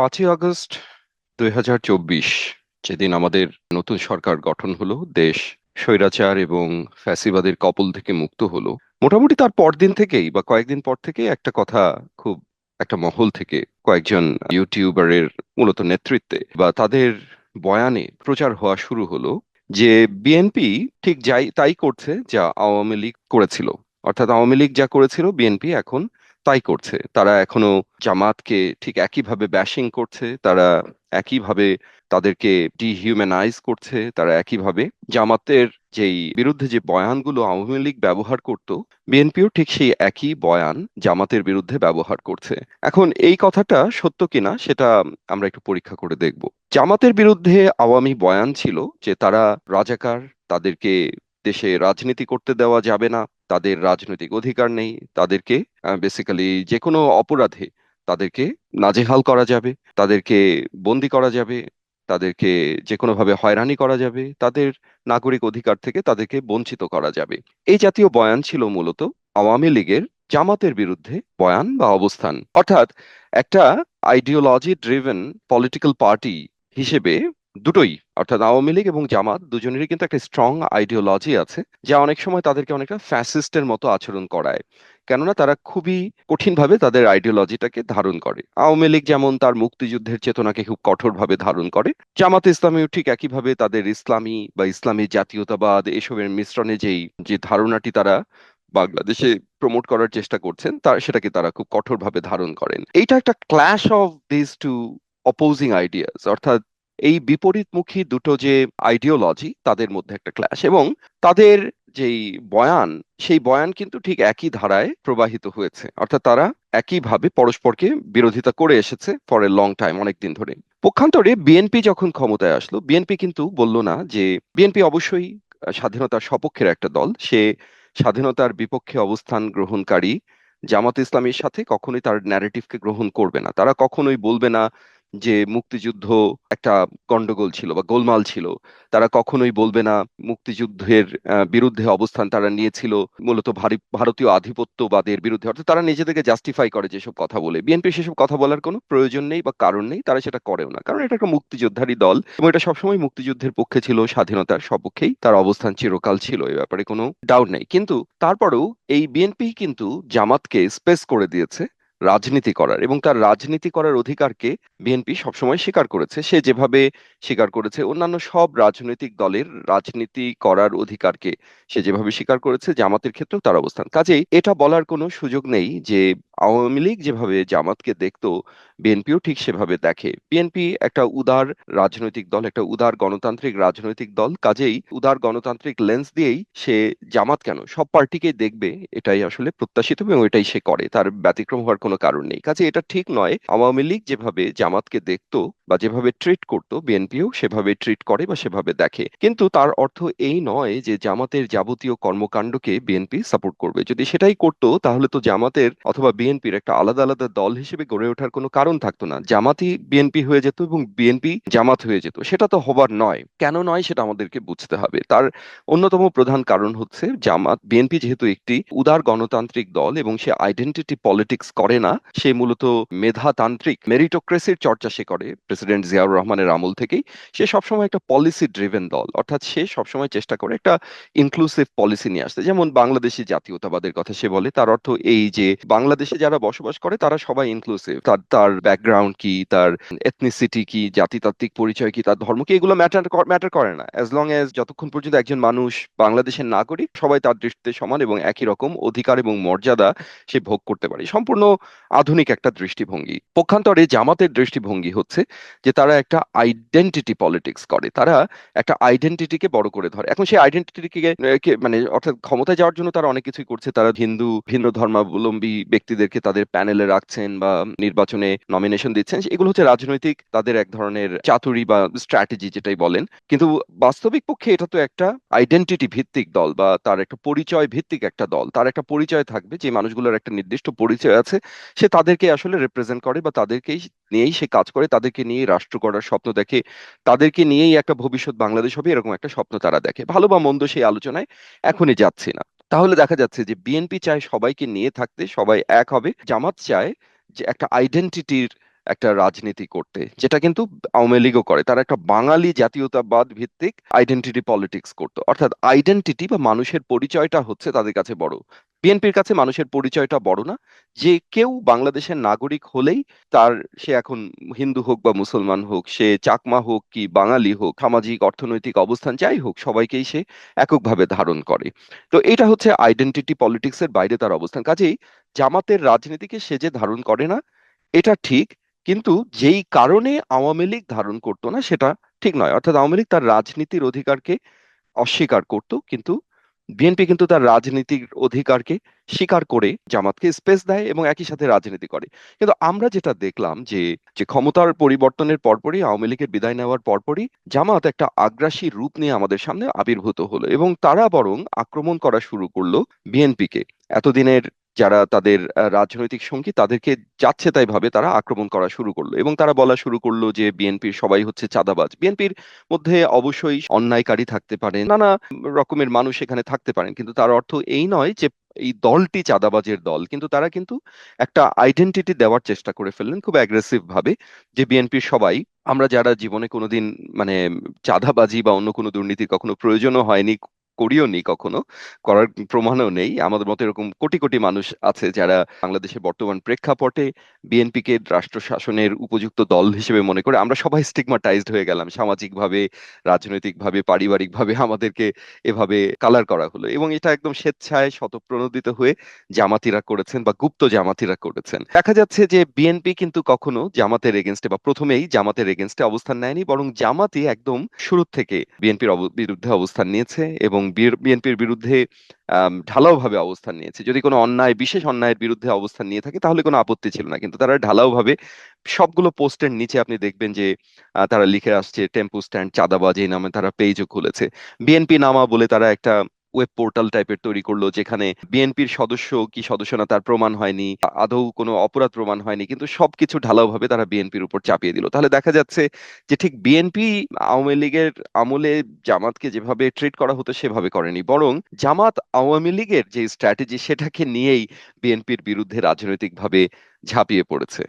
পাঁচই আগস্ট দুই হাজার চব্বিশ, যেদিন আমাদের নতুন সরকার গঠন হলো, দেশ স্বৈরাচার এবং ফ্যাসিবাদের কবল থেকে মুক্ত হলো। মোটামুটি তার পরদিন থেকেই বা কয়েকদিন পর থেকেই একটা কথা খুব একটা মহল থেকে কয়েকজন ইউটিউবারের মূলত নেতৃত্বে বা তাদের বয়ানে প্রচার হওয়া শুরু হলো যে বিএনপি ঠিক যাই, তাই করছে যা আওয়ামী লীগ করেছিল। অর্থাৎ আওয়ামী লীগ যা করেছিল, বিএনপি এখন তাই করছে। তারা এখনও জামাতকে ঠিক একইভাবে ব্যাশিং করছে, তারা একইভাবে তাদেরকে ডিহিউম্যানাইজ করছে, তারা একইভাবে জামাতের যেই বিরুদ্ধে যে বয়ানগুলো আওয়ামী লীগ ব্যবহার করত বিএনপিও ঠিক সেই একই বয়ান জামাতের বিরুদ্ধে ব্যবহার করছে। এখন এই কথাটা সত্য কিনা সেটা আমরা একটু পরীক্ষা করে দেখব। জামাতের বিরুদ্ধে আওয়ামী বয়ান ছিল যে তারা রাজাকার, তাদেরকে দেশে রাজনীতি করতে দেওয়া যাবে না, তাদের রাজনৈতিক অধিকার নেই, তাদেরকে বেসিক্যালি যে কোনো অপরাধে তাদেরকে নাজেহাল করা যাবে, তাদেরকে বন্দি করা যাবে, তাদেরকে যে কোনোভাবে হয়রানি করা যাবে, তাদের নাগরিক অধিকার থেকে তাদেরকে বঞ্চিত করা যাবে। এই জাতীয় বয়ান ছিল মূলত আওয়ামী লীগের জামাতের বিরুদ্ধে বয়ান বা অবস্থান। অর্থাৎ একটা আইডিওলজি ড্রিভেন পলিটিক্যাল পার্টি হিসেবে দুটোই, অর্থাৎ আওয়ামী লীগ এবং জামাত দুজনেরই কিন্তু একটা স্ট্রং আইডিওলজি আছে, যা অনেক সময় তাদেরকে অনেকটা ফ্যাসিস্টের মতো আচরণ করায়। কেননা তারা খুবই কঠিনভাবে তাদের আইডিওলজিটাকে ধারণ করে। আওয়ামী লীগ যেমন তার মুক্তিযুদ্ধের চেতনাকে খুব কঠোরভাবে ধারণ করে, জামাত ইসলামীও ঠিক একইভাবে তাদের ইসলামী বা ইসলামী জাতীয়তাবাদ এসবের মিশ্রণে যেই, যে ধারণাটি তারা বাংলাদেশে প্রমোট করার চেষ্টা করছেন তার সেটাকে তারা খুব কঠোরভাবে ধারণ করেন। এইটা একটা clash of this two opposing ideas অর্থাৎ এই বিপরীতমুখী দুটো যে আইডিওলজি তাদের মধ্যে একটা ক্ল্যাশ এবং তাদের যেই বয়ান, সেই বয়ান কিন্তু ঠিক একই ধারায় প্রবাহিত হয়েছে। অর্থাৎ তারা একইভাবে পরস্পরকে বিরোধিতা করে এসেছে ফর এ লং টাইম অনেকদিন ধরে। পক্ষান্তরে বিএনপি যখন ক্ষমতায় আসলো বিএনপি কিন্তু বলল না যে বিএনপি অবশ্যই স্বাধীনতার সপক্ষের একটা দল। সে স্বাধীনতার বিপক্ষে অবস্থান গ্রহণকারী জামাত ইসলামের সাথে কখনোই তার ন্যারেটিভকে গ্রহণ করবে না। তারা কখনোই বলবে না যে মুক্তিযুদ্ধ একটা গন্ডগোল ছিল বা গোলমাল ছিল, তারা কখনোই বলবে না মুক্তিযুদ্ধের বিরুদ্ধে অবস্থান তারা নিয়েছিল, মূলত ভারতীয় আধিপত্যবাদের বিরুদ্ধে। অর্থাৎ তারা নিজেদেরকে জাস্টিফাই করে যেসব কথা বলে। বিএনপি সেসব কথা বলার কোনো প্রয়োজন নেই বা কারণ নেই, তারা সেটা করেও না। কারণ এটা একটা মুক্তিযোদ্ধারই দল এবং এটা সবসময় মুক্তিযুদ্ধের পক্ষে ছিল, স্বাধীনতার সপক্ষেই তার অবস্থান চিরকাল ছিল, এ ব্যাপারে কোনো ডাউট নেই। কিন্তু তারপরেও এই বিএনপি কিন্তু জামাতকে স্পেস করে দিয়েছে রাজনীতি করার এবং তার রাজনীতি করার অধিকারকে বিএনপি সবসময় স্বীকার করেছে। সে যেভাবে স্বীকার করেছে, অন্যান্য সব রাজনৈতিক দলের রাজনীতি করার অধিকারকে সে যেভাবে স্বীকার করেছে জামাতের ক্ষেত্রেও তার অবস্থান। কাজেই এটা বলার কোনো সুযোগ নেই যে আওয়ামী লীগ যেভাবে জামাতকে দেখত, বিএনপিও ঠিক সেভাবে দেখে। বিএনপি একটা উদার রাজনৈতিক দল, একটা উদার গণতান্ত্রিক রাজনৈতিক দল, কাজেই উদার গণতান্ত্রিক লেন্স দিয়েই সে জামাত কেন? সব পার্টিকেই দেখবে, এটাই আসলে প্রত্যাশিত এবং এটাই সে করে, তার ব্যতিক্রম হওয়ার কোনো কারণ নেই। কাজে এটা ঠিক নয়, আওয়ামী লীগ যেভাবে জামাতকে দেখতো বা যেভাবে ট্রিট করতো বিএনপিও সেভাবে ট্রিট করে বা সেভাবে দেখে। কিন্তু তার অর্থ এই নয় যে জামাতের যাবতীয় কর্মকাণ্ডকে বিএনপি সাপোর্ট করবে। যদি সেটাই করতো, তাহলে তো জামাতের অথবা বিএনপির একটা আলাদা আলাদা দল হিসেবে গড়ে ওঠার কোনো কারণ থাকতো না। জামাতই বিএনপি হয়ে যেত এবং বিএনপি জামাত হয়ে যেত। সেটা তো হবার নয়। কেন নয় সেটা আমাদেরকে বুঝতে হবে। তার অন্যতম প্রধান কারণ হচ্ছে জামাত বিএনপি যেহেতু একটি উদার গণতান্ত্রিক দল এবং সে আইডেন্টিটি পলিটিক্স করে না, সে মূলত মেধাতান্ত্রিক মেরিটোক্রেসির চর্চা সে করে প্রেসিডেন্ট জিয়াউর রহমানের আমল থেকেই সে সবসময় একটা পলিসি ড্রিভেন দল। অর্থাৎ সে সবসময় চেষ্টা করে একটা ইনক্লুসিভ পলিসি নিয়ে আসতে। যেমন বাংলাদেশি জাতীয়তাবাদের কথা সে বলে, তার অর্থ এই যে বাংলাদেশে যারা বসবাস করে, তারা সবাই ইনক্লুসিভ তার তার ব্যাকগ্রাউন্ড কি, তার এথনিসিটি কি, জাতিতাত্ত্বিক পরিচয় কি, তার ধর্ম কি, এগুলো ম্যাটার ম্যাটার করে না। অ্যাজ লং এজ যতক্ষণ পর্যন্ত একজন মানুষ বাংলাদেশের নাগরিক, সবাই তার দৃষ্টিতে সমান এবং একই রকম অধিকার এবং মর্যাদা সে ভোগ করতে পারে। সম্পূর্ণ আধুনিক একটা দৃষ্টিভঙ্গি। পক্ষান্তরে জামাতের দৃষ্টিভঙ্গি হচ্ছে যে তারা একটা আইডেন্টিটি পলিটিক্স করে। তারা একটা আইডেন্টিটিকে বড় করে ধরে। এখন সেই আইডেন্টিটিকে মানে অর্থাৎ ক্ষমতায় যাওয়ার জন্য তারা অনেক কিছুই করছে। তারা হিন্দু ভিন্ন ধর্মাবলম্বী ব্যক্তিদেরকে তাদের প্যানেলে রাখছেন বা নির্বাচনে নমিনেশন দিচ্ছেন। এগুলো হচ্ছে রাজনৈতিক তাদের এক ধরনের চাতুরি বা স্ট্র্যাটেজি যেটাই বলেন। কিন্তু বাস্তবিক পক্ষে এটা তো একটা আইডেন্টিটি ভিত্তিক দল বা তার একটা পরিচয় ভিত্তিক একটা দল। তার একটা পরিচয় থাকবে। যে মানুষগুলোর একটা নির্দিষ্ট পরিচয় আছে, সে তাদেরকে আসলে রিপ্রেজেন্ট করে বা তাদেরকেই নিয়েই সে কাজ করে, তাদেরকে নিয়েই রাষ্ট্র করার স্বপ্ন দেখে, তাদেরকে নিয়েই একটা ভবিষ্যৎ বাংলাদেশ হবে, এরকম একটা স্বপ্ন তারা দেখে। ভালো বা মন্দ সেই আলোচনায় এখনই যাচ্ছি না। তাহলে দেখা যাচ্ছে যে বিএনপি চায় সবাইকে নিয়ে থাকতে, সবাই এক হবে। জামাত চায় যে একটা আইডেন্টিটির একটা রাজনীতি করতে, যেটা কিন্তু আওয়ামী লীগও করে। তারা একটা বাঙালি জাতীয়তাবাদ ভিত্তিক আইডেন্টিটি পলিটিক্স করতো। অর্থাৎ আইডেন্টিটি বা মানুষের পরিচয়টা হচ্ছে তাদের কাছে বড়। বিএনপির কাছে মানুষের পরিচয়টা বড় না। যে কেউ বাংলাদেশের নাগরিক হলেই তার সে এখন হিন্দু হোক বা মুসলমান হোক, সে চাকমা হোক কি বাঙালি হোক, সামাজিক, অর্থনৈতিক অবস্থান যাই হোক, সবাইকেই সে এককভাবে ধারণ করে। তো এটা হচ্ছে আইডেন্টিটি পলিটিক্সের বাইরে তার অবস্থান। কাজেই জামাতের রাজনীতিকে সে যে ধারণ করে না, এটা ঠিক, কিন্তু যেই কারণে আওয়ামী লীগ ধারণ করতো না, সেটা ঠিক নয়। অর্থাৎ আওয়ামী লীগ তার রাজনীতির অধিকারকে অস্বীকার করত, কিন্তু বিএনপি কিন্তু তার রাজনীতির অধিকারকে স্বীকার করে জামাতকে স্পেস দেয় এবং একই সাথে রাজনীতি করে। কিন্তু আমরা যেটা দেখলাম যে যে ক্ষমতার পরিবর্তনের পরপরই, আওয়ামী লীগের বিদায় নেওয়ার পরপরই জামাত একটা আগ্রাসী রূপ নিয়ে আমাদের সামনে আবির্ভূত হলো এবং তারা বরং আক্রমণ করা শুরু করল বিএনপিকে এতদিনের যারা তাদের রাজনৈতিক সঙ্গী তাদেরকে যাচ্ছে তাই ভাবে তারা আক্রমণ করা শুরু করল এবং তারা বলা শুরু করল যে বিএনপির সবাই হচ্ছে চাঁদাবাজ। বিএনপির মধ্যে অবশ্যই অন্যায়কারী থাকতে পারেন, নানা রকমের মানুষ এখানে থাকতে পারেন, কিন্তু তার অর্থ এই নয় যে এই দলটি চাঁদাবাজের দল, কিন্তু তারা কিন্তু একটা আইডেন্টিটি দেওয়ার চেষ্টা করে ফেললেন খুব অ্যাগ্রেসিভ ভাবে যে বিএনপির সবাই, আমরা যারা জীবনে কোনোদিন মানে চাঁদাবাজি বা অন্য কোনো দুর্নীতির কখনো প্রয়োজনও হয়নি করিও নি কখনো, করার প্রমাণও নেই। আমাদের মতো এরকম কোটি কোটি মানুষ আছে যারা বাংলাদেশের বর্তমান প্রেক্ষাপটে বিএনপিকে রাষ্ট্র শাসনের উপযুক্ত দল হিসেবে মনে করে, আমরা সবাই স্টিগমাটাইজড হয়ে গেলাম সামাজিকভাবে, রাজনৈতিকভাবে, পারিবারিকভাবে আমাদেরকে এভাবে কালার করা হলো। এবং এটা একদম স্বেচ্ছায় শতপ্রণোদিত হয়ে জামাতিরা করেছেন বা গুপ্ত জামাতিরা করেছেন। দেখা যাচ্ছে যে বিএনপি কিন্তু কখনো জামাতের এগেনস্টে বা প্রথমেই জামাতের এগেনস্টে অবস্থান নেয়নি, বরং জামাতি একদম শুরু থেকে বিএনপির বিরুদ্ধে অবস্থান নিয়েছে এবং বিএনপির বিরুদ্ধে ঢালাওভাবে অবস্থান নিয়েছে। যদি কোনো অন্যায়, বিশেষ অন্যায়ের বিরুদ্ধে অবস্থান নিয়ে থাকে, তাহলে কোনো আপত্তি ছিল না। কিন্তু তারা ঢালাওভাবে সবগুলো পোস্টের নিচে আপনি দেখবেন যে তারা লিখে আসছে, টেম্পু স্ট্যান্ড চাঁদাবাজ এই নামে তারা পেজও খুলেছে। বিএনপি নামা বলে তারা একটা ওয়েব পোর্টাল টাইপের তৈরি করল, যেখানে বিএনপির সদস্য কি সদস্য না তার প্রমাণ হয়নি আদৌ কোনো অপরাধ প্রমাণ হয়নি, কিন্তু সবকিছু ঢালাওভাবে তারা বিএনপির উপর চাপিয়ে দিল। তাহলে দেখা যাচ্ছে যে ঠিক বিএনপি আওয়ামী লীগের আমলে জামাতকে যেভাবে ট্রিট করা হতো সেভাবে করেনি, বরং জামাত আওয়ামী লীগের যে স্ট্র্যাটেজি সেটাকে নিয়েই বিএনপির বিরুদ্ধে রাজনৈতিকভাবে ঝাঁপিয়ে পড়েছে।